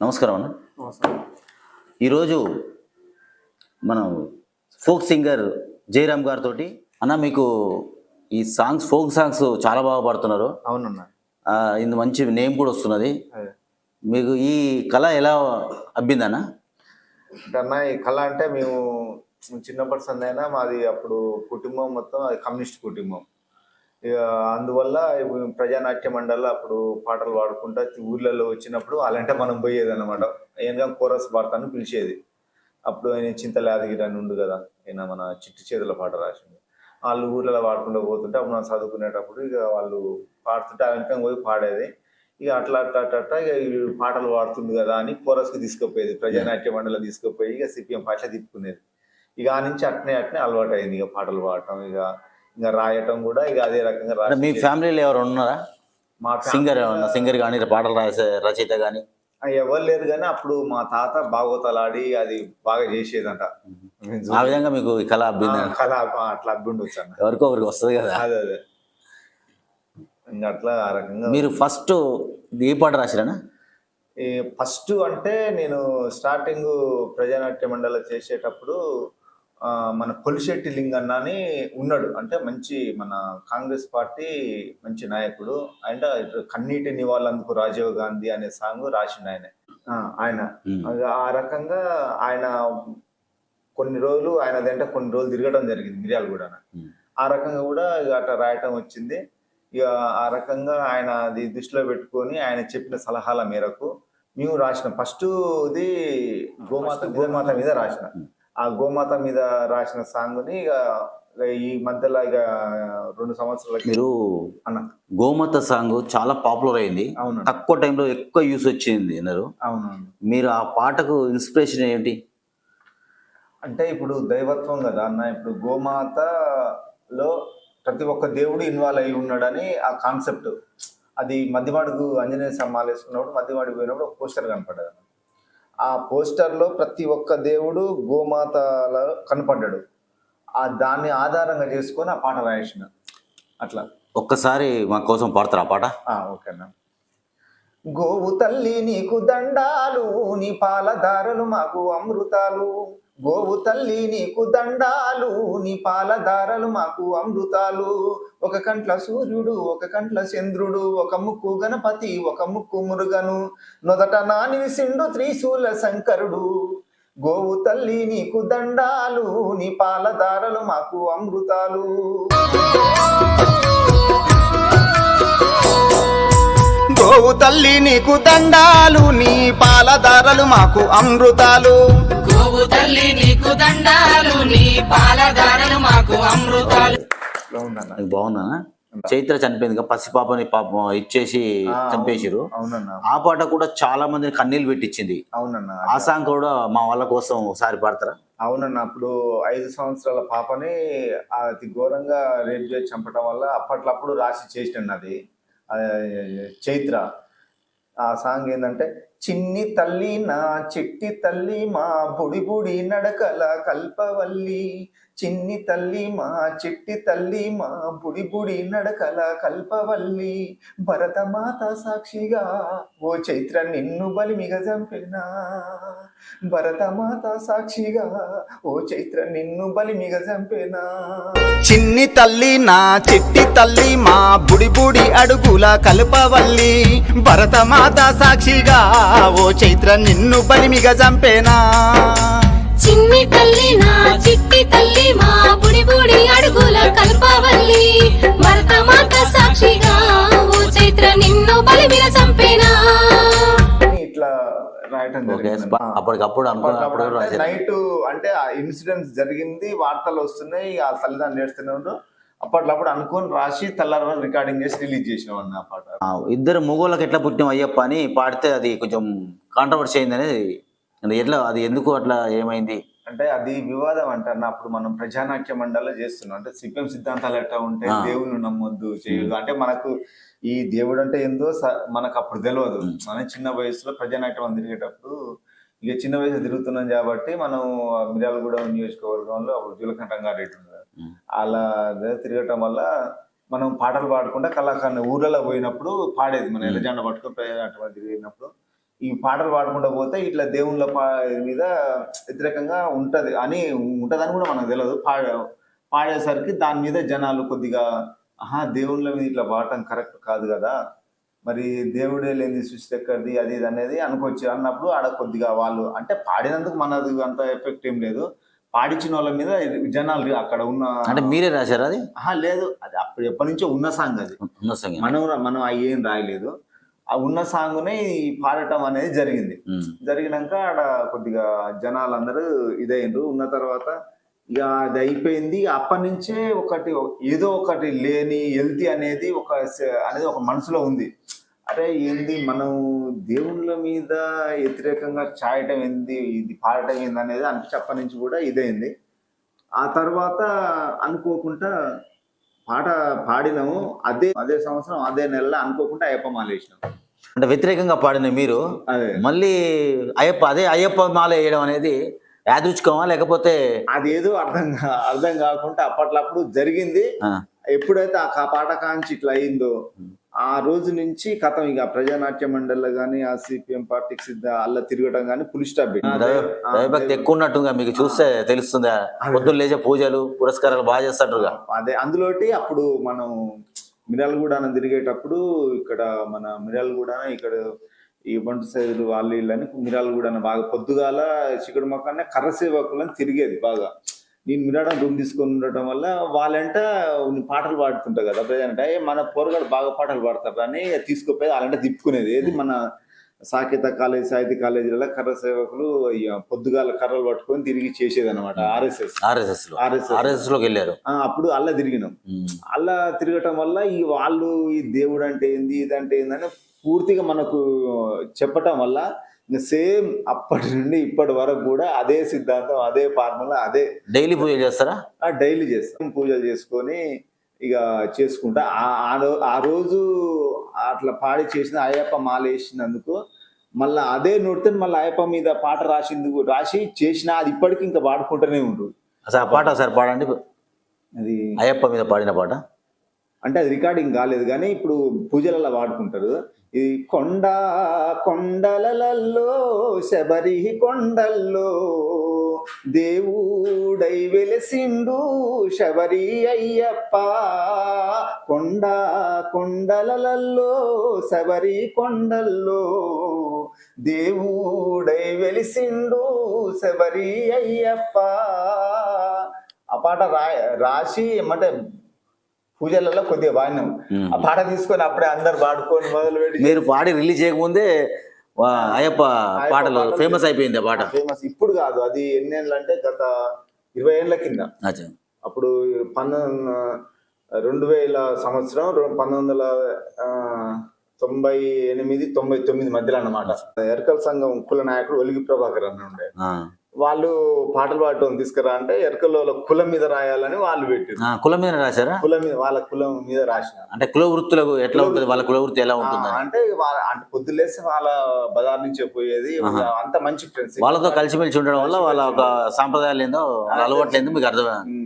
నమస్కారం అన్న. ఈరోజు మనం ఫోక్ సింగర్ జయరామ్ గారితో అన్న మీకు ఈ సాంగ్స్ ఫోక్ సాంగ్స్ చాలా బాగా పాడుతున్నారు. అవునన్నా. ఇందు మంచి నేమ్ కూడా వస్తున్నది. మీకు ఈ కళ ఎలా అబ్బిందన్న? అంటే అన్న ఈ కళ అంటే మేము చిన్నప్పటి సందైనా మాది అప్పుడు కుటుంబం మొత్తం అది కమ్యూనిస్ట్ కుటుంబం. అందువల్ల ప్రజానాట్య మండలి అప్పుడు పాటలు పాడుకుంటా ఊర్లలో వచ్చినప్పుడు వాళ్ళంటే మనం పోయేది అనమాట ఏంగా కోరస్ పాడతాను పిలిచేది. అప్పుడు ఆయన చింతలాదగిరి అని ఉండు కదా ఆయన మన చిట్టు చేతుల పాట రాసింది వాళ్ళు ఊర్లలో పాడుకుంటూ పోతుంటే అప్పుడు మనం చదువుకునేటప్పుడు ఇక వాళ్ళు పాడుతుంటే ఆ పోయి పాడేది. ఇక అట్లా అట్లా అట్లా ఇక పాటలు పాడుతుంది కదా అని కోరస్కి తీసుకుపోయేది ప్రజానాట్య మండలి తీసుకుపోయి ఇక సిపిఎం పాటలు తిప్పుకునేది. ఇక ఆ నుంచి అట్నే అట్నే అలవాటు అయింది ఇక పాటలు పాడటం. ఇక ఇంకా రాయటం కూడా ఇక అదే రకంగా మీ ఫ్యామిలీలో ఎవరు ఉన్నారా? మా సింగర్ సింగర్ కానీ పాటలు రాసే రచయిత కానీ ఎవరు లేరు కానీ అప్పుడు మా తాత భాగవతాలు ఆడి అది బాగా చేసేదంట. ఆ విధంగా మీకు కళ అబ్బింది కళ అట్లా అబ్బి ఉండొచ్చు అన్న. ఎవరికో ఒకరికి వస్తుంది కదా. అదే అదే. ఇంకా అట్లా ఆ రకంగా మీరు ఫస్ట్ ఏ పాట రాసిరానా ఈ ఫస్ట్ అంటే నేను స్టార్టింగ్ ప్రజానాట్య మండలి చేసేటప్పుడు మన కొలిశెట్టి లింగన్న అని ఉన్నాడు. అంటే మంచి మన కాంగ్రెస్ పార్టీ మంచి నాయకుడు. అండ్ కన్నీటి నివాళులందుకు రాజీవ్ గాంధీ అనే సాంగ్ రాసిండు ఆయన. ఆయన. ఆ రకంగా ఆయన కొన్ని రోజులు ఆయన వెంట కొన్ని రోజులు తిరగడం జరిగింది మిర్యాలు కూడా. ఆ రకంగా కూడా ఇక అట్లా రాయటం వచ్చింది. ఇక ఆ రకంగా ఆయన అది దృష్టిలో పెట్టుకొని ఆయన చెప్పిన సలహాల మేరకు మేము రాసిన. ఫస్ట్ ఇది గోమాత గోమాత మీద రాసిన. ఆ గోమాత మీద రాసిన సాంగ్ని ఇక ఈ మధ్యలో ఇక రెండు సంవత్సరాలకి మీరు అన్న. గోమత సాంగ్ చాలా పాపులర్ అయింది. అవును తక్కువ టైంలో ఎక్కువ యూస్ వచ్చింది అన్నారు అవునవును. మీరు ఆ పాటకు ఇన్స్పిరేషన్ ఏంటి? అంటే ఇప్పుడు దైవత్వం కదా అన్న ఇప్పుడు గోమాతలో ప్రతి ఒక్క దేవుడు ఇన్వాల్వ్ అయి ఉన్నాడని ఆ కాన్సెప్ట్. అది మధ్యమాడుగు ఆంజనేయ సమ్మాలు వేసుకున్నప్పుడు మధ్యమాడికి పోయినప్పుడు ఒక పోస్టర్ కనపడ్డది అన్న. ఆ పోస్టర్లో ప్రతి ఒక్క దేవుడు గోమాతలో కనపడ్డాడు. ఆ దాన్ని ఆధారంగా చేసుకొని ఆ పాట రాయేసిన అట్లా. ఒక్కసారి మా కోసం పాడతారా ఆ పాట? ఆ, ఓకేనా గోవు తల్లి నీకు దండాలు నీ పాలధారలు మాకు అమృతాలు. గోవు తల్లి నీకు దండాలు నీ పాలధారలు మాకు అమృతాలు. ఒక కంట్ల సూర్యుడు ఒక కంట్ల చంద్రుడు ఒక ముక్కు గణపతి ఒక ముక్కు మురుగను. నొదట నానిసిండు త్రిశూల శంకరుడు. గోవు తల్లి నీకు దండాలు నీ పాలధారలు మాకు అమృతాలు. గోవు తల్లి నీకు దండాలు నీ పాలధారలు మాకు అమృతాలు. గోవు తల్లి నీకు దండాలు నీ పాలధారలు మాకు అమృతాలు. బాగుందా చైత్ర చనిపోయింది కదా పసిపాపని పాపం ఇచ్చేసి చంపేసిరు అవునన్నా. ఆ పాట కూడా చాలా మందిని కన్నీళ్ళు పెట్టించింది అవునన్నా ఆ సాంగ్ కూడా మా వాళ్ళ కోసం ఒకసారి పాడతారా? అవునన్న అప్పుడు ఐదు సంవత్సరాల పాపని అతి ఘోరంగా రేప్ చేసి చంపడం వల్ల అప్పట్లప్పుడు రాసి చేసినాను అది చైత్ర. ఆ సాంగ్ ఏంటంటే చిన్ని తల్లి నా చిట్టి తల్లి మా బుడి బుడి నడకల కల్పవల్లి. చిన్ని తల్లి మా చిట్టి తల్లి మా బుడి బుడి నడకల కల్పవల్లి. భరతమాత సాక్షిగా ఓ చైత్ర నిన్ను బలిమిగ చంపినా. భరతమాత సాక్షిగా ఓ చైత్ర నిన్ను బలిమిగ చంపినా. చిన్ని తల్లి నా చిట్టి తల్లి మా బుడి బుడి అడుగుల కల్పవల్లి. భరతమాత సాక్షిగా ఓ చైత్ర నిన్ను బలిమిగ చంపేనా? చిన్ని తల్లి నా చిట్టి తల్లి మా బుడి బుడి అడుగుల కల్పవల్లి. భరతమాత సాక్షిగా ఓ చైత్ర నిన్ను బలిమిన చంపేనా? అని ఇట్లా రాయటం జరిగింది. అప్పటికప్పుడు నైట్ అంటే ఆ ఇన్సిడెంట్ జరిగింది వార్తలు వస్తున్నాయి ఆ తల్లిదండ్రులు నేర్చుతున్నాడు అప్పట్లప్పుడు అనుకొని రాసి తెల్లారి రికార్డింగ్ చేసి రిలీజ్ చేసినాం అన్న ఆ పాట. ఇద్దరు మొగోళ్ళకి ఎట్లా పుట్టిన అయ్యప్ప అని పాడితే అది కొంచెం కాంట్రవర్సీ అయింది అనేది ఎట్లా అది ఎందుకు అట్లా ఏమైంది? అంటే అది వివాదం అంటారు అప్పుడు మనం ప్రజానాట్య మండలి చేస్తున్నాం. అంటే సిపిఎం సిద్ధాంతాలు ఎట్లా ఉంటే. దేవుని నమ్మొద్దు చేయదు అంటే మనకు ఈ దేవుడు అంటే ఏందో మనకు అప్పుడు తెలియదు మన చిన్న వయసులో ప్రజానాట్యం తిరిగేటప్పుడు ఇక చిన్న వయసు తిరుగుతున్నాం కాబట్టి మనం మిర్యాలగూడ నియోజకవర్గంలో అప్పుడు జులకంఠ రంగారెడ్డి ఉన్నారు. అలా తిరగటం వల్ల మనం పాటలు పాడకుండా కళాకారుని ఊర్లలో పోయినప్పుడు పాడేది మన ఎల్లజెండ పట్టుకొని ప్రజానాట్యం తిరిగినప్పుడు ఈ పాటలు పాడుకుంటూ పోతే ఇట్లా దేవుళ్ళ పా మీద వ్యతిరేకంగా ఉంటది అని ఉంటదని కూడా మనకు తెలియదు పాడ పాడేసరికి దాని మీద జనాలు కొద్దిగా ఆహా దేవుళ్ళ మీద ఇట్లా పాడటం కరెక్ట్ కాదు కదా. మరి దేవుడే లేని సృష్టి ఎక్కడిది అది ఇది అనేది అనుకోవచ్చు. అన్నప్పుడు ఆడ కొద్దిగా వాళ్ళు అంటే పాడినందుకు మనది అంత ఎఫెక్ట్ ఏం లేదు. పాడించిన వాళ్ళ మీద జనాలు అక్కడ ఉన్న అంటే మీరే రాశారా అది? ఆహా లేదు. అది అప్పుడు ఎప్పటి నుంచో ఉన్న సాంగ్ అది. ఉన్న సంగతి మనం మనం ఏం రాయలేదు. ఆ ఉన్న సాంగ్నే పాడటం అనేది జరిగింది. జరిగినాక ఆడ కొద్దిగా జనాలందరూ ఇదైండ్రు ఉన్న తర్వాత ఇక అది అయిపోయింది. అప్పటి నుంచే ఒకటి ఏదో ఒకటి లేని హెల్తీ అనేది ఒక అనేది ఒక మనసులో ఉంది. అరే ఏంది? మనం దేవుళ్ళ మీద వ్యతిరేకంగా చాయటం ఏంది? ఇది పాడటం ఏంది అనేది అనిపించి అప్పటి నుంచి కూడా ఇదైంది. ఆ తర్వాత అనుకోకుండా పాట పాడినాము. అదే అదే సంవత్సరం అదే నెలలో అనుకోకుండా అయ్యప్ప మాలేసినాం అంటే వ్యతిరేకంగా పాడిన మీరు అదే. మళ్ళీ అయ్యప్ప అదే అయ్యప్ప మాల వేయడం అనేది యాదృచ్ఛికమా? లేకపోతే అదేదో అర్థం కా- అర్థం కాకుండా అప్పట్లప్పుడు జరిగింది. ఎప్పుడైతే ఆ కా- పాట కాంచి ఇట్లా అయిందో ఆ రోజు నుంచి కథం ఇక ప్రజానాట్య మండలిలో కానీ ఆ సిపిఎం పార్టీకి సిద్ధ అల్ల తిరగటం కానీ పులి స్టాప్ దైవభక్తి ఎక్కువ ఉన్నట్టుగా మీకు చూస్తే తెలుస్తుంది? పొద్దున్న లేచే పూజలు పురస్కారాలు బాగా చేస్తారుగా అదే అందులోటి అప్పుడు మనం మిర్యాలగూడ తిరిగేటప్పుడు ఇక్కడ మన మిర్యాలగూడ ఇక్కడ ఈ బంటు సైజులు వాళ్ళు వీళ్ళని మిర్యాలగూడ బాగా పొద్దుగాల చిక్కుడు మొక్కనే కర్ర సేవకులని తిరిగేది బాగా. నేను మిరాడ రూమ్ తీసుకొని ఉండటం వల్ల వాళ్ళంట పాటలు పాడుతుంటారు కదా ప్రజలంటే "ఏ, మన పోరగాడు బాగా పాటలు పాడతారు అని తీసుకుపోయి వాళ్ళంటే తిప్పుకునేది. ఏది మన సాకేత కాలేజ్ సాహిత్య కాలేజీలలో కర్ర సేవకులు పొద్దుగాల కర్రలు పట్టుకొని తిరిగి చేసేది అనమాట ఆర్ఎస్ఎస్. RSS RSS. ఆర్ఎస్ఎస్లోకి వెళ్ళారు అప్పుడు అల్ల తిరిగినాం. ఉమ్. అలా తిరగటం వల్ల ఈ వాళ్ళు ఈ దేవుడు అంటే ఏంది ఇదంటే ఏందని పూర్తిగా మనకు చెప్పటం వల్ల సేమ్ అప్పటి నుండి ఇప్పటి వరకు కూడా అదే సిద్ధాంతం అదే ఫార్ములా అదే డైలీ పూజ చేస్తారా? డైలీ చేస్తాం. పూజలు చేసుకొని ఇక చేసుకుంటా. ఆ- రోజు అట్లా పాడి చేసిన అయ్యప్ప మాల వేసినందుకు మళ్ళీ అదే నోటితో మళ్ళీ అయ్యప్ప మీద పాట రాసింది రాసి చేసిన అది ఇప్పటికి ఇంకా పాడుకుంటూనే ఉంటుంది అసలు ఆ పాట ఒకసారి పాడండి. అది అయ్యప్ప మీద పాడిన పాట? అంటే అది రికార్డింగ్ కాలేదు కానీ ఇప్పుడు పూజలలో వాడుకుంటారు. ఈ కొండ కొండలలో శబరి కొండల్లో దేవుడై వెలసిండు శబరి అయ్యప్ప. కొండ కొండలలో శబరి కొండల్లో దేవుడై వెలిసిండు శబరి అయ్యప్ప. ఆ పాట రా రాసి ఏమంటే పూజలలో కొద్దిగా మ్మ్. ఆ పాట తీసుకొని అప్పుడే అందరు పాడుకొని మొదలు పెట్టి మీరు పాడి రిలీజ్ చేయకముందే అయ్యప్ప పాటలు ఫేమస్ అయిపోయింది పాట ఫేమస్ ఇప్పుడు కాదు అది ఎన్నేళ్ళు అంటే గత ఇరవై ఏళ్ళ కింద. అప్పుడు పంతొమ్మిది రెండు వేల సంవత్సరం పంతొమ్మిది వందల తొంభై ఎనిమిది తొంభై తొమ్మిది మధ్యలో అన్నమాట ఎరకల సంఘం కుల నాయకుడు ఒలిగి ప్రభాకర్ అన్న ఉండే. వాళ్ళు పాటలు పాడటం తీసుకురా అంటే ఎరకల్లో కులం మీద రాయాలని వాళ్ళు పెట్టారు కులం మీద రాశారా? కులం మీద వాళ్ళ కులం మీద రాసిన. అంటే కుల వృత్తులకు ఎట్లా ఉంటుంది? వాళ్ళ కుల వృత్తి ఎలా ఉంటుంది అంటే వాళ్ళ అంటే పొద్దులేసి వాళ్ళ బజార్ నుంచే పోయేది. అంత మంచి ఫ్రెండ్స్ వాళ్ళతో కలిసిమెలిసి ఉండడం వల్ల వాళ్ళ ఒక సాంప్రదాయాలు ఏందో అలవాట్లు ఏందో మీకు అర్థమైంది.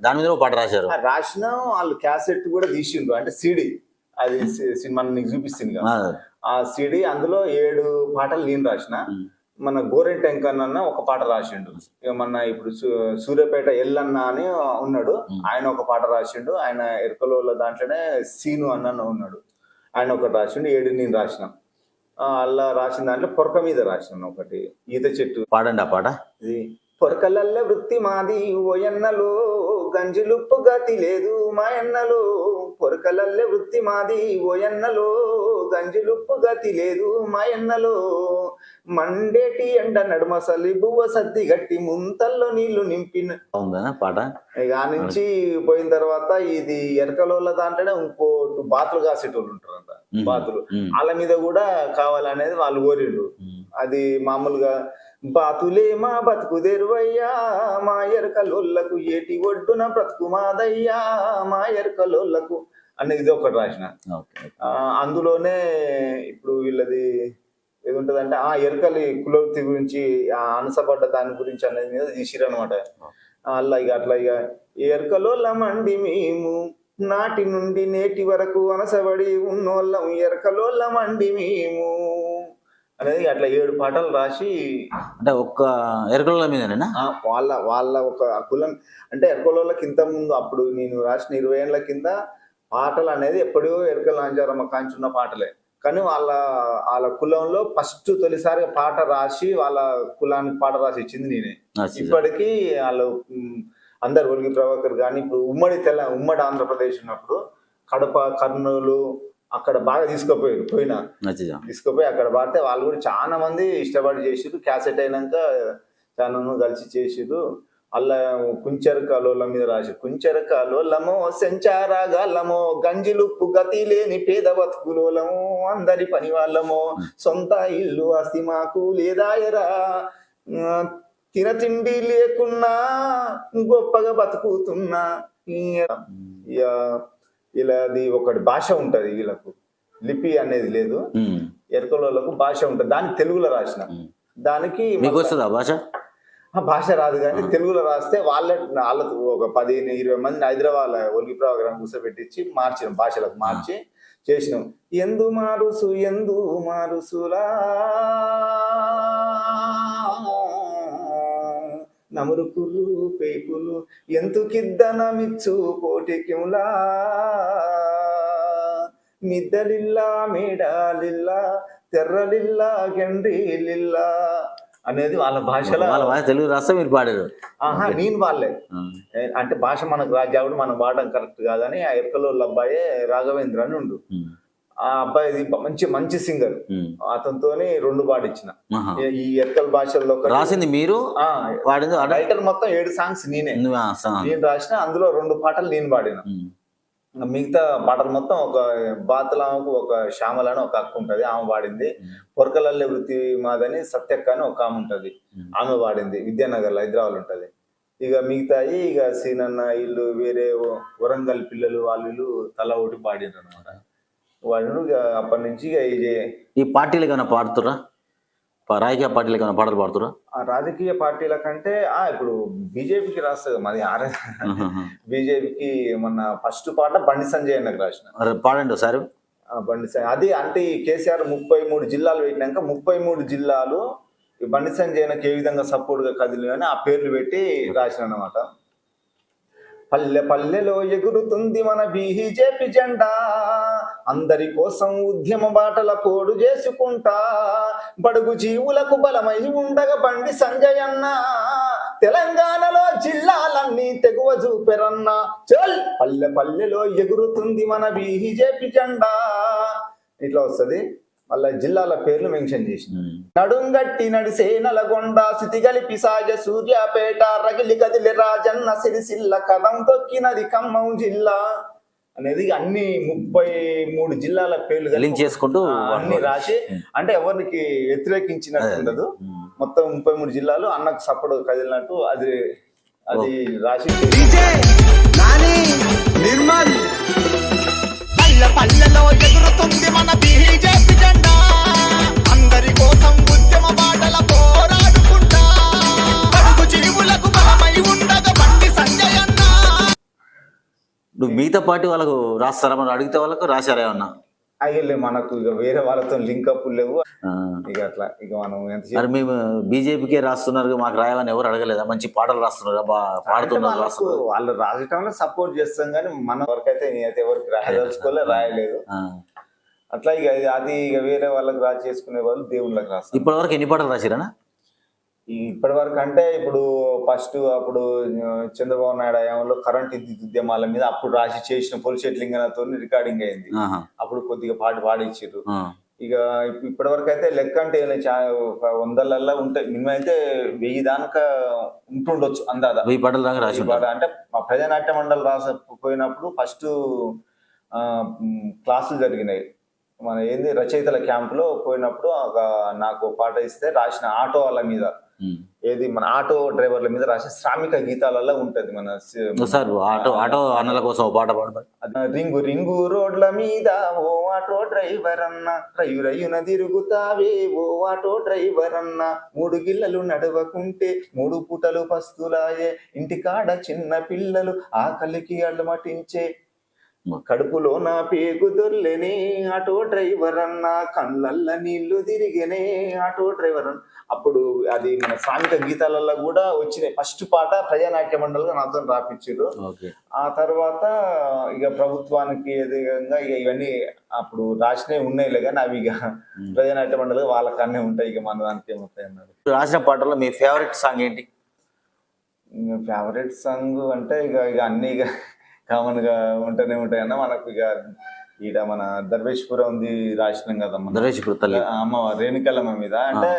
దాని మీద పాట రాశారు. రాసిన వాళ్ళు క్యాసెట్ కూడా తీసిండ్రు. అంటే సిడి అది సినిమా నీకు చూపిస్తుంది కదా. ఆ. సిడి అందులో ఏడు పాటలు నేను రాసిన. మన గోరెంట్ అన్న ఒక పాట రాసిండు. మన ఇప్పుడు సూర్యాపేట ఎల్లన్న అని ఉన్నాడు. ఆయన ఒక పాట రాసిండు. ఆయన ఎరుకలోల దాంట్లోనే సీను అన్న ఉన్నాడు. ఆయన ఒకటి రాసిండు. ఏడు నేను రాసిన. అలా రాసిన దాంట్లో పొరక మీద రాసిన ఒకటి. ఈత చెట్టు. పాడండి ఆ పాట. ఇది పొరకలల్ల వృత్తి మాది ఓయన్నలో గంజిలుప్పు గతి లేదు మాయన్నలో పొరకలల్లె వృత్తి మాది ఓయన్నలో గంజిలుప్పు గతి లేదు మాయన్నలో మండేటి ఎండ నడుమ సలిబువ్వ సద్ది గట్టి ముంతల్లో నీళ్ళు నింపిన. ఉందా పాట? ఇక ఆ నుంచి పోయిన తర్వాత ఇది ఎరకలోళ్ళ దాంట్లోనే ఇంకో బాతులు కాసేటోళ్ళు ఉంటారంట. బాతులు. వాళ్ళ మీద కూడా కావాలనేది వాళ్ళు కోరిండ్రు. ఉమ్. అది మామూలుగా బాతులే మా బతుకు తెరువయ్యా మా ఎరకలోళ్ళకు ఏటి ఒడ్డున బ్రతుకు మాదయ్యా మా ఎరకలోళ్ళకు. అనేది ఇది ఒకటి రాసిన. అందులోనే ఇప్పుడు వీళ్ళది ఏది ఉంటదంటే ఆ ఎరకలి కులవృత్తి గురించి ఆ అనసపడ్డ దాని గురించి అనేది మీద తీసిరు అనమాట అలా ఇక అట్లా ఇక ఎరకలోళ్ళమండి మేము నాటి నుండి నేటి వరకు అనసబడి ఉన్నోళ్ళం ఎరకలోళ్ళమండి మేము. అనేది అట్లా ఏడు పాటలు రాసి అంటే ఒక్క ఎరకల మీదనేనా? వాళ్ళ వాళ్ళ ఒక కులం అంటే ఎరకలోళ్ళకి ఇంత ముందు అప్పుడు నేను రాసిన ఇరవై ఏళ్ళ కింద పాటలు అనేది ఎప్పుడో ఎరకల నాంచారమ్మ కాంచున్న పాటలే. కానీ వాళ్ళ వాళ్ళ కులంలో ఫస్ట్ తొలిసారిగా పాట రాసి వాళ్ళ కులానికి పాట రాసి ఇచ్చింది నేనే. ఇప్పటికీ వాళ్ళు అందరు ఒలిగి ప్రభాకర్ కానీ ఇప్పుడు ఉమ్మడి తెల ఉమ్మడి ఆంధ్రప్రదేశ్ ఉన్నప్పుడు కడప కర్నూలు అక్కడ బాగా తీసుకుపోయారు పోయినా. తీసుకుపోయి అక్కడ పాడితే వాళ్ళు కూడా చాలా మంది ఇష్టపడి చేసిరు క్యాసెట్ అయినాక చాలా కలిసి చేసిరు అలా కుంచెరక లోల మీద రాసి కుంచెరక లోలమో సెంచారాగాలమో గంజిలుప్పు గతి లేని పేద బతుకులోలము అందరి పని వాళ్ళమో సొంత ఇల్లు ఆస్తి మాకు లేదాయరా. ఆ, తిన తిండి లేకున్నా గొప్పగా బతుకుతున్నా. ఇక వీళ్ళది ఒకటి భాష ఉంటది వీళ్ళకు. లిపి అనేది లేదు. ఎరకలోళ్ళకు భాష ఉంటుంది. దాన్ని తెలుగులో రాసిన. దానికి మీకు మళ్ళా- వస్తుందా భాష? ఆ భాష రాదు కానీ తెలుగులో రాస్తే వాళ్ళ వాళ్ళకు ఒక పదిహేను ఇరవై మంది హైదరాబాద్ ఒలిగి ప్రోగ్రాం కూర్చోబెట్టించి మార్చినాం భాషలకు మార్చి చేసినాం. ఎందు మారుసు ఎందు మారుసులా. నమురుకులు పేపులు ఎంతుకిద్దనమిచ్చు పోటీకిములా? మిద్దలిల్లా మేడాలిల్లా తెర్రలిల్లా గెండ్రిలిల్లా అనేది వాళ్ళ భాషలో వాళ్ళ భాష తెలుగు రాస్తే మీరు పాడారు. ఆహా నేను వాళ్ళే అంటే భాష మనకు రాజావుడు మనం వాడడం కరెక్ట్ కాదని ఆ ఎక్కలో అబ్బాయే రాఘవేంద్ర అని ఉండు. ఆ అబ్బాయి మంచి మంచి సింగర్. అతనితోని రెండు పాడిచ్చిన. ఈ- ఎక్కల భాషల్లో రాసింది మీరు? టైటిల్ మొత్తం ఏడు సాంగ్స్ నేనే. నేను రాసిన అందులో రెండు పాటలు నేను పాడిన. మిగతా పాటలు మొత్తం ఒక బాతలామకు ఒక శ్యామల అని ఒక అక్క ఉంటది ఆమె పాడింది. పొరకలల్లె వృత్తి మాదని సత్యక్క అని ఒక ఆమె ఉంటది. ఆమె పాడింది. విద్యానగర్లో హైదరాబాద్ ఉంటది. ఇక మిగతాయి ఇక సీనన్న ఇల్లు వేరే వరంగల్ పిల్లలు వాళ్ళు వీళ్ళు తల ఒకటి పాడినారు అనమాట వాళ్ళు అప్పటి నుంచి ఇక ఇది ఈ పార్టీలకు ఏమైనా పాడుతురా రాజకీయ పార్టీలకు ఏమైనా పాటలు పాడుతురా ఆ రాజకీయ పార్టీల కంటే ఆ ఇప్పుడు బీజేపీకి రాస్తుంది మాది ఆర్ ఆహాహా. బీజేపీకి మొన్న ఫస్ట్ పాట బండి సంజయ్ అన్నకు రాసిన. పాడండి ఆ బండి సంజయ్ అది అంటే ఈ కేసీఆర్ ముప్పై మూడు జిల్లాలు పెట్టినాక ముప్పై మూడు జిల్లాలు ఈ బండి సంజయ్నకి ఏ విధంగా సపోర్ట్గా కదిలి అని ఆ పేర్లు పెట్టి రాసిన అనమాట పల్లె పల్లెలో ఎగురుతుంది మన బీజేపీ జెండా. అందరి కోసం ఉద్యమ బాటల పోడు చేసుకుంటా. బడుగు జీవులకు బలమై ఉండగా బండి సంజయ్ అన్న తెలంగాణలో జిల్లాలన్నీ తెగువ చూపెరన్నా. చల్! పల్లె పల్లెలో ఎగురుతుంది మన బీజేపీ జెండా. ఇట్లా వస్తుంది. మళ్ళా జిల్లాల పేర్లు మెన్షన్ చేసిన. నడుంగట్టి నడిసే నలగొండ సితిగలిపి సాగ సూర్యాపేట రగిలి కదిలి రాజన్న సిరిసిల్ల కదం తొక్కినది ఖమ్మం జిల్లా అనేది అన్ని ముప్పై మూడు జిల్లాల పేర్లు కలిపి లింక్ చేసుకుంటూ అన్ని రాసి అంటే ఎవరికి వ్యతిరేకించినట్టు ఉండదు. మొత్తం ముప్పై మూడు జిల్లాలు అన్నకు సపోర్ట్ కదిలినట్టు అది అది రాసి నాని నిర్మల్. పల్లె పల్లెలో ఎగురుతుంది మన బీజేపీ నువ్వు మిగతా పార్టీ వాళ్ళకు రాస్తారా? మరి అడిగితే వాళ్ళకు రాశారా ఏమన్నా? అయ్యలే మనకు ఇక వేరే వాళ్ళతో లింకప్ లేవు. ఇక అట్లా ఇక మనం ఎంత మరి మేము బీజేపీకే రాస్తున్నారు మాకు రాయమని ఎవరు అడగలేదా? మంచి పాటలు రాస్తున్నారు బా పాడుతున్నారు వాళ్ళు రాసటంలో సపోర్ట్ చేస్తాం కానీ మన వరకు అయితే నేనైతే ఎవరికి రాయదలుచుకోలే రాయలేదు. అట్లా ఇక అది- ఇక వేరే వాళ్ళకి రాసి చేసుకునే వాళ్ళు దేవుళ్ళకి రాస్తారు. ఇప్పటి వరకు ఎన్ని పాటలు రాసిరానా ఇప్పటి వరకు అంటే ఇప్పుడు ఫస్ట్ అప్పుడు చంద్రబాబు నాయుడు హయాంలో కరెంట్ ఉద్యమాల మీద అప్పుడు రాసి చేసిన పొలిషెట్ లింగనతో రికార్డింగ్ అయింది. అప్పుడు కొద్దిగా పాట పాడించారు ఆ. ఇక ఇప్- ఇప్పటి వరకు అయితే లెక్క అంటే వందలల్లో ఉంటాయి. మినిమం అయితే వెయ్యి దాకా ఉంటుండొచ్చు అందాదా. వెయ్యి పాటలు దాకా రాసి అంటే మా ప్రజానాట్య మండలి రాస పోయినప్పుడు ఫస్ట్ క్లాసులు జరిగినాయి. మన ఏంది రచయితల క్యాంపులో పోయినప్పుడు ఒక నాకు పాట ఇస్తే రాసిన ఆటో వాళ్ళ మీద. ఏది మన ఆటో డ్రైవర్ల మీద రాసిన శ్రామిక గీతాలలో ఉంటది మన సి- ఒకసారి ఆటో ఆటో అన్నల కోసం పాట పాడు అది రింగు రింగు రోడ్ల మీద ఓ ఆటో డ్రైవర్ అన్న రయ్యు రయ్యున తిరుగుతావే ఓ ఆటో డ్రైవర్ అన్న మూడు గిల్లలు నడవకుంటే మూడు పూటలు పస్తులాయే. ఇంటికాడ చిన్న పిల్లలు ఆకలికి అల్లమటించే కడుపులో నా పేగు దొర్లెనే ఆటో డ్రైవర్ అన్న కళ్ళల్ల నీళ్ళు తిరిగేనే ఆటో డ్రైవర్ అన్న. అప్పుడు అది మన సాంఘిక గీతాలలో కూడా వచ్చినాయి. ఫస్ట్ పాట ప్రజానాట్య మండలిగా నాతో రాపించారు ఆ తర్వాత ఇక ప్రభుత్వానికి ఎదురుగా ఇక ఇవన్నీ అప్పుడు రాసినవి ఉన్నాయిలే కానీ అవి ఇక ప్రజానాట్య మండలి వాళ్ళ కన్నే ఉంటాయి. ఇక మన దానికి ఏమవుతాయి అన్నారు. రాసిన పాటల్లో మీ ఫేవరెట్ సాంగ్ ఏంటి? ఫేవరెట్ సాంగ్ అంటే ఇక ఇక అన్ని ఇక కామన్గా ఉంటూనే ఉంటాయి అన్న. మనకు ఇక ఈడ మన దర్వేష్పురం ఉంది రాసినాం కదా మన దరేష్ తల్లి అమ్మ రేణుకల్లమ్మ మీద. అంటే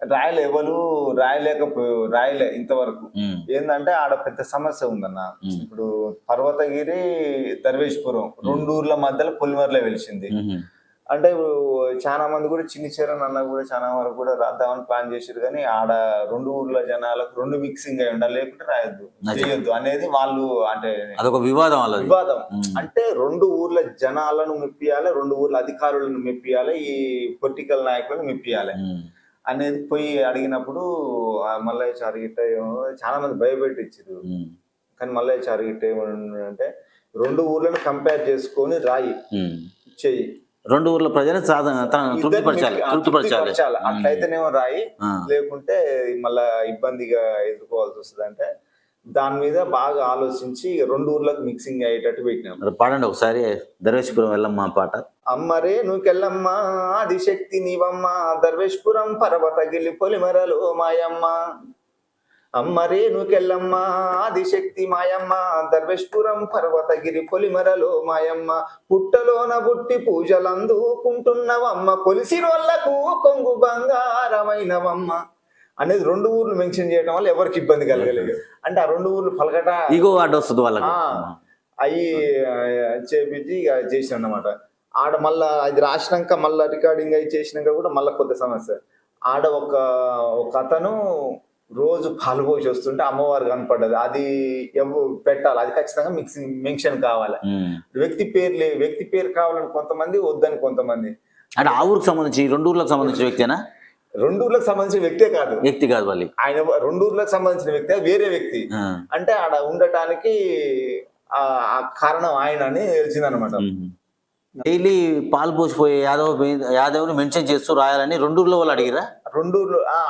రాయలే ఎవరు రాయలేకపో రాయలే ఇంతవరకు. ఏంటంటే ఆడ పెద్ద సమస్య ఉందన్న. ఇప్పుడు పర్వతగిరి దర్వేష్పురం రెండు ఊర్ల మధ్యలో పొలిమర్లో వెలిసింది. అంటే ఇప్పుడు చాలా మంది కూడా చిన్ని చరణ్ అన్న కూడా చాలా వరకు కూడా రాద్దామని ప్లాన్ చేశారు కానీ ఆడ రెండు ఊర్ల జనాలకు రెండు మిక్సింగ్ అయి ఉండాలి లేకుంటే రాయొద్దు. చేయొద్దు అనేది వాళ్ళు అంటే అదొక వివాదం వివాదం. అంటే రెండు ఊర్ల జనాలను మెప్పియాలి రెండు ఊర్ల అధికారులను మెప్పియాలి ఈ పొలిటికల్ నాయకులను మెప్పియాలి అనేది పోయి అడిగినప్పుడు మల్లయ్య చారిగిట్ట ఏమో చాలా మంది భయపెట్టించారు. కానీ మల్లయ్య చారిగిట్ట ఏమంటే రెండు ఊర్లను కంపేర్ చేసుకొని రాయి. చెయ్యి. రెండు ఊర్ల ప్రజలు తృప్తిపరచాలి తృప్తిపరచాలి. అట్లయితేనేమో రాయి లేకుంటే మళ్ళా ఇబ్బందిగా ఎదుర్కోవాల్సి వస్తుంది అంటే దాని మీద బాగా ఆలోచించి రెండు ఊర్లకు మిక్సింగ్ అయ్యేటట్టు పెట్టినాం. పాడండి ఒకసారి దర్వేష్పురం వెళ్ళమ్మా పాట. అమ్మరే నుకెళ్ళమ్మ ఆదిశక్తి నీవమ్మ దర్వేష్పురం పర్వతగిలి పొలిమరలో మాయమ్మ. అమ్మరే నుకెళ్ళమ్మ ఆదిశక్తి మాయమ్మ దర్వేష్పురం పర్వతగిరి పొలిమరలో మాయమ్మ పుట్టలోన బుట్టి పూజలందుకుంటున్నవమ్మ కొలిసినోళ్ళకు కొంగు బంగారమైనవమ్మ అనేది రెండు ఊర్లు మెన్షన్ చేయడం వల్ల ఎవరికి ఇబ్బంది కలగలేదు. అంటే ఆ రెండు ఊర్లు పలకట ఈగో వాటి వస్తుంది వాళ్ళకి. ఆ. అవి చేపించి ఇక చేసిన అన్నమాట ఆడ మళ్ళా అది రాసినాక మళ్ళా రికార్డింగ్ అయి చేసినాక కూడా మళ్ళా కొత్త సమస్య. ఆడ ఒక ఒక అతను రోజు పాలు పోసి వస్తుంటే అమ్మవారు కనపడ్డది. అది పెట్టాలి. అది ఖచ్చితంగా మిక్సింగ్ మెన్షన్ కావాలి. వ్యక్తి పేరు లే వ్యక్తి పేరు కావాలని కొంతమంది వద్దని కొంతమంది. అంటే ఆ ఊరికి సంబంధించి రెండు ఊర్లకు సంబంధించిన వ్యక్తేనా? రెండు ఊర్లకు సంబంధించిన వ్యక్తే కాదు. వ్యక్తి కాదు వాళ్ళు ఆయన రెండు ఊర్లకు సంబంధించిన వ్యక్తి వేరే వ్యక్తి. అంటే ఆడ ఉండటానికి ఆ కారణం ఆయన అని తెలిసిందనమాట. డైలీ పాలు పోసిపోయే యాదవ్ యాదవ్ని మెన్షన్ చేస్తూ రాయాలని రెండు ఊర్లో వాళ్ళు అడిగిరా రెండు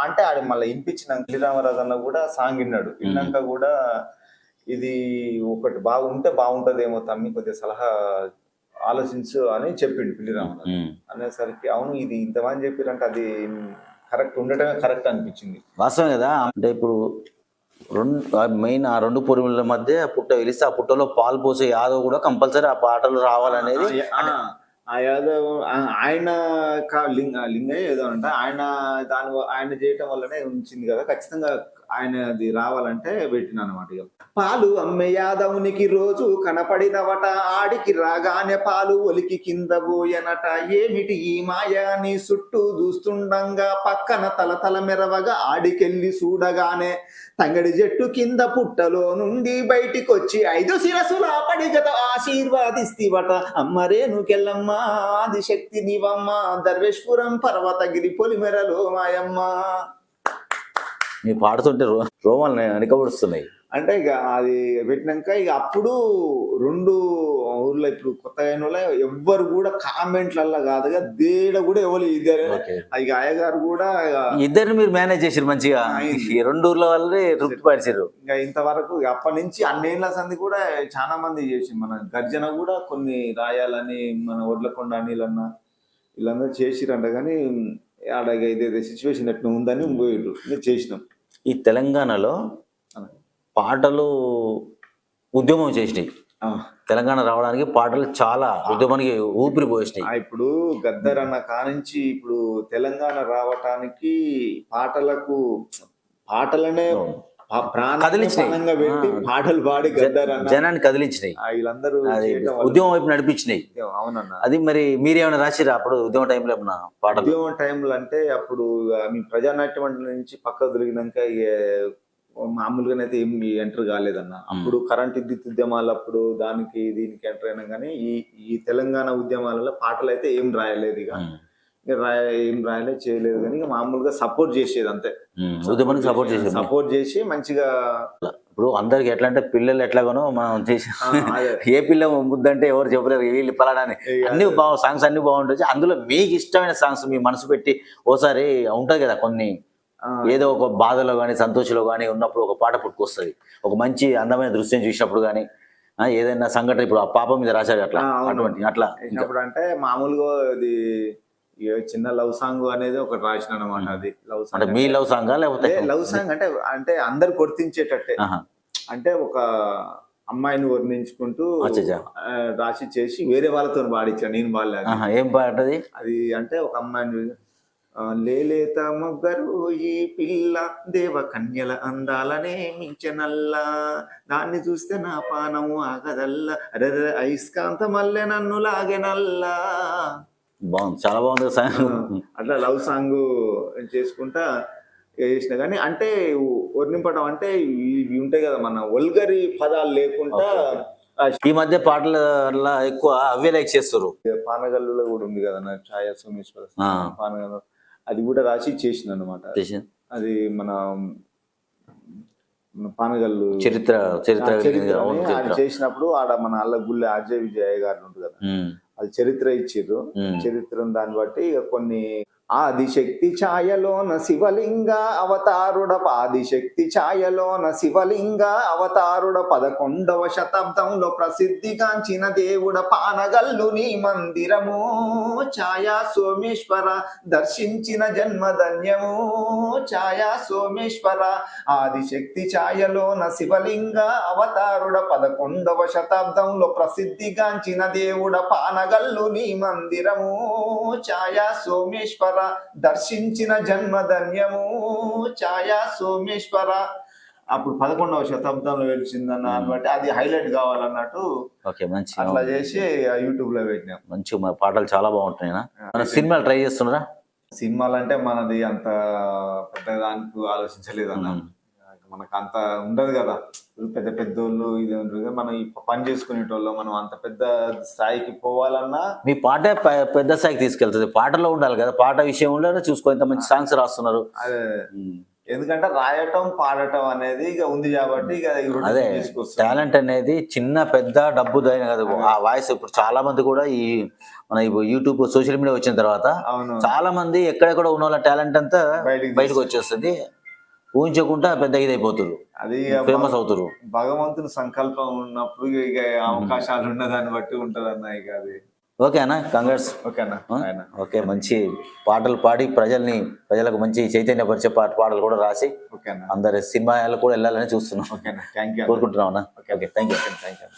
అంటే ఆడ మళ్ళీ వినిపించిన శ్రీరామరాజు అన్న కూడా సాంగ్ విన్నాడు విన్నాక కూడా ఇది ఒకటి బాగుంటే బాగుంటదేమో తమ్మి కొద్దిగా సలహా ఆలోచించు అని చెప్పిండు పిల్లి రామరాజు ఉమ్. అనేసరికి అవును ఇది ఇంతమంది చెప్పారంటే అది కరెక్ట్ ఉండటమే కరెక్ట్ అనిపించింది. వాస్తవం కదా? అంటే ఇప్పుడు రెండు మెయిన్ ఆ రెండు పొరుముల మధ్య పుట్ట వెలిస్తే ఆ పుట్టలో పాలు పోసే యాదవ్ కూడా కంపల్సరీ ఆ పాటలు రావాలనేది ఆ, యాదవ్ ఆయన కా- లింగ లింగయ్య ఏదో అంట. ఆయన దాని ఆయన చేయటం వల్లనే ఉంచింది కదా. ఖచ్చితంగా ఆయన అది రావాలంటే పెట్టిన అనమాట ఇక పాలు అమ్మే యాదవునికి రోజు కనపడినవట ఆడికి రాగానే పాలు ఒలికి కింద పోయనట. ఏమిటి ఈ మాయ చుట్టూ చూస్తుండగా పక్కన తల తల మెరవగా ఆడికెళ్ళి చూడగానే తంగడి జట్టు కింద పుట్టలో నుండి బయటికొచ్చి ఐదు శిరసుల పడిగత ఆశీర్వాదిస్తివట. అమ్మరే ఆది శక్తి నీవమ్మ దర్వేశ్వరం పర్వతగిరి పొలిమెరలో మాయమ్మ. మీ పాడుతుంటే రోమాలు అనికబడుస్తున్నాయి అంటే ఇక అది పెట్టినాక ఇక అప్పుడు రెండు ఊర్లో ఇప్పుడు కొత్తగా అయిన వాళ్ళ ఎవ్వరు కూడా కామెంట్లల్లో కాదుగా దేడ కూడా ఎవరు ఇద్దరు ఇక అయ్యగారు కూడా ఇక ఇద్దరిని మీరు మేనేజ్ చేసారు మంచిగా. ఈ రెండు ఊర్ల వాళ్ళే తృప్తి పరిచారు ఇంకా ఇంతవరకు అప్పటి నుంచి అన్నేళ్ళ సంది కూడా చాలా మంది చేసి మన గర్జన కూడా కొన్ని రాయాలని మన ఒడ్లకొండ అనిలన్న వీళ్ళందరూ చేసిరంట కానీ ఆడ ఇదే సిచ్యువేషన్ ఎట్లా ఉందని పోయిర్రు. ఇంకా చేసినాం. ఈ తెలంగాణలో పాటలు ఉద్యమం చేసినాయి. తెలంగాణ రావడానికి పాటలు చాలా ఉద్యమానికి ఊపిరి పోసినాయి. ఇప్పుడు గద్దర్ అన్న కానించి ఇప్పుడు తెలంగాణ రావటానికి పాటలకు పాటలనే కదిలించినాయి. పాటలు పాడి జనాన్ని కదిలించినాయి వీళ్ళందరూ ఉద్యమం వైపు నడిపించినాయి. అవునన్న. అది మరి మీరేమైనా రాసిరా అప్పుడు ఉద్యమ టైంలో ఏమన్నా పాటలు? ఉద్యమం టైంలో అంటే అప్పుడు ప్రజానాట్య నుంచి పక్క దొరికినాక ఇక మామూలుగానైతే ఏం ఎంటర్ కాలేదన్న. అప్పుడు కరెంట్ విద్యుత్ ఉద్యమాలు అప్పుడు దానికి దీనికి ఎంటర్ అయినా కానీ ఈ ఈ తెలంగాణ ఉద్యమాలలో పాటలు అయితే ఏం రాయలేదు ఇక. ఏం రాయలే చేయలేదు కానీ మామూలుగా సపోర్ట్ చేసేది అంతే. ఉద్యమానికి సపోర్ట్ చేసి సపోర్ట్ చేసి మంచిగా ఇప్పుడు అందరికి ఎట్లా అంటే పిల్లలు ఎట్లాగానో మనం చేసి. ఏ పిల్ల ముద్దంటే ఎవరు చెప్పలేరు. వీళ్ళు పలాడని అన్ని బాగు సాంగ్స్ అన్ని బాగుంటాయి అందులో మీకు ఇష్టమైన సాంగ్స్ మీ మనసు పెట్టి ఓసారి ఉంటది కదా కొన్ని. ఏదో ఒక బాధలో కానీ సంతోషంలో కానీ ఉన్నప్పుడు ఒక పాట పుట్టుకొస్తుంది. ఒక మంచి అందమైన దృశ్యం చూసినప్పుడు కానీ ఏదైనా సంఘటన ఇప్పుడు ఆ పాప మీద రాశారు అట్లా. అటువంటి అట్లా. అంటే మామూలుగా ఇక చిన్న లవ్ సాంగ్ అనేది ఒకటి రాసిన అనమాట అది. లవ్ అంటే సాంగ్ మీ లవ్ సాంగా లేకపోతే లవ్ సాంగ్ అంటే అంటే అందరు గుర్తించేటట్టే. ఆహా. అంటే ఒక అమ్మాయిని వర్ణించుకుంటూ రాసి చేసి వేరే వాళ్ళతో పాడించాను నేను వాళ్ళ ఏం పాటది? అది అంటే ఒక అమ్మాయిని ఆ, లేలేత మొగ్గరు ఈ పిల్ల దేవ కన్యల అందాలనే మించనల్లా. దాన్ని చూస్తే నా పానము ఆగదల్లా. అరే ఐస్కాంత మల్లె నన్ను లాగెనల్లా. బాగుంది. చాలా బాగుంది సాంగ్. అట్లా లవ్ సాంగ్ చేసుకుంటా చేసిన కానీ అంటే వర్ణింపడం అంటే ఇవి ఉంటాయి కదా మన వల్గరి పదాలు లేకుండా ఈ మధ్య పాటల ఎక్కువ అవే లైక్ చేస్తారు పానగల్లులో కూడా ఉంది కదా నా ఛాయ సోమేశ్వర. పానగల్లు. అది కూడా రాసి చేసిన అనమాట అది మన పానగల్లు చరిత్ర చరిత్ర చేసినప్పుడు ఆడ మన అల్లగుల్లి అజయ్ విజయ్ గారు ఉంటుంది కదా. అది చరిత్ర ఇచ్చిర్రు. చరిత్రను దాన్ని బట్టి ఇక కొన్ని ఆదిశక్తి ఛాయలోన శివలింగ అవతారుడ ఆదిశక్తి ఛాయలోన శివలింగ అవతారుడ పదకొండవ శతాబ్దంలో ప్రసిద్ధిగాంచిన దేవుడ పానగల్లు నీ మందిరము. ఛాయా సోమేశ్వర దర్శించిన జన్మధన్యము. ఛాయా సోమేశ్వర ఆదిశక్తి ఛాయలోన శివలింగ అవతారుడ పదకొండవ శతాబ్దంలో ప్రసిద్ధిగాంచిన దేవుడ పానగల్లు నీ మందిరము. ఛాయా సోమేశ్వర దర్శించిన జన్మధన్యము. ఛాయా సోమేశ్వర. అప్పుడు పదకొండవ శతాబ్దంలో వెలిచిందన్న బట్టి అది హైలైట్ కావాలన్నట్టు ఓకే మంచి అట్లా చేసి యూట్యూబ్లో పెట్టినాం. మంచి పాటలు చాలా బాగుంటున్నాయి? మన సినిమాలు ట్రై చేస్తున్నారా? సినిమాలు అంటే మనది అంత పెద్దగా దానికి ఆలోచించలేదు అన్న. మనకు అంత ఉండదు కదా. పెద్ద పెద్దోళ్ళు ఇది ఉంటుంది కదా, మనం పని చేసుకునేటోళ్ళు మనం అంత పెద్ద స్థాయికి పోవాలన్నా మీ పాటే పెద్ద స్థాయికి తీసుకెళ్తుంది. పాటలో ఉండాలి కదా. పాట విషయంలో చూసుకో ఇంత మంచి సాంగ్స్ రాస్తున్నారు. అదే. ఎందుకంటే రాయటం పాడటం అనేది ఇక ఉంది కాబట్టి ఇక అదే టాలెంట్ అనేది చిన్న పెద్ద డబ్బు దైన కదా. ఆ వాయిస్ ఇప్పుడు చాలా మంది కూడా ఈ మన యూట్యూబ్ సోషల్ మీడియా వచ్చిన తర్వాత చాలా మంది ఎక్కడెక్కడ ఉన్న వాళ్ళ టాలెంట్ అంతా బయటకు వచ్చేస్తుంది. ఊహించకుండా పెద్ద ఇదైపోతారు అది ఫేమస్ అవుతారు భగవంతుని సంకల్పం ఉన్నప్పుడు ఇక అవకాశాలు ఉన్న దాన్ని బట్టి ఉంటది అన్న ఇక అది. ఓకే అన్న కంగ్రాట్స్ ఓకేనా ఓకే మంచి పాటలు పాడి ప్రజల్ని ప్రజలకు మంచి చైతన్యపరిచే పాట పాటలు కూడా రాసి ఓకేనా అందరి సినిమాలు కూడా వెళ్ళాలని చూస్తున్నాం. ఓకేనా కోరుకుంటున్నాం అన్న. Okay thank you thank you